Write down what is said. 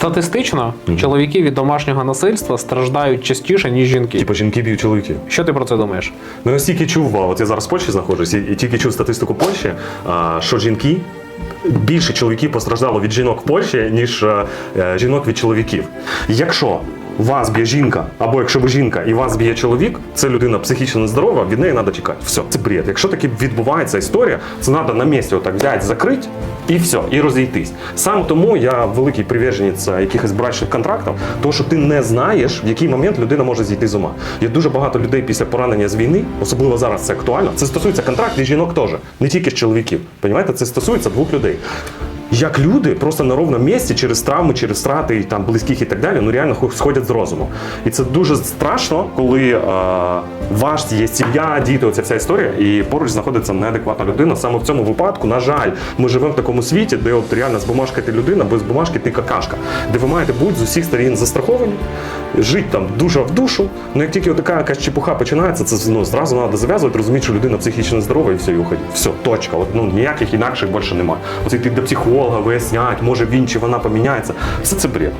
Статистично чоловіки від домашнього насильства страждають частіше, ніж жінки. Типу жінки б'ють чоловіків. Що ти про це думаєш? Ну, я стільки чув, от я зараз в Польщі знаходжусь, і, тільки чув статистику Польщі, що жінки. Більше чоловіків постраждало від жінок в Польщі, ніж е, е, жінок від чоловіків. Якщо вас б'є жінка, або якщо ви жінка і вас б'є чоловік, це людина психічно нездорова, від неї треба тікати. Все, це бред. Якщо таки відбувається історія, це треба на місці отак взяти, закрити і все, і розійтись. Саме тому я великий приверженець якихось брачних контрактів, тому що ти не знаєш, в який момент людина може зійти з ума. Є дуже багато людей після поранення з війни, особливо зараз це актуально. Це стосується контрактів жінок теж, не тільки з чоловіків. Понімаєте, це стосується двох людей. Як люди просто на ровному місці через травми, через втрати там близьких і так далі, ну реально хо- сходять з розуму. І це дуже страшно, коли е, ваш є сім'я, діти, оця вся історія, і поруч знаходиться неадекватна людина. Саме в цьому випадку, на жаль, ми живемо в такому світі, де от реально з бумажки ти людина, без бумажки ти какашка, де ви маєте бути з усіх сторін застраховані, жити там душа в душу. Ну як тільки така якась чепуха починається, це ну, зразу треба зав'язувати, розуміти, що людина психічно здорова і все, і уходить. Все, точка. От, ну, ніяких інакших більше немає. Оце йти до психолога, вияснять, може він чи вона поміняється. Все це бред.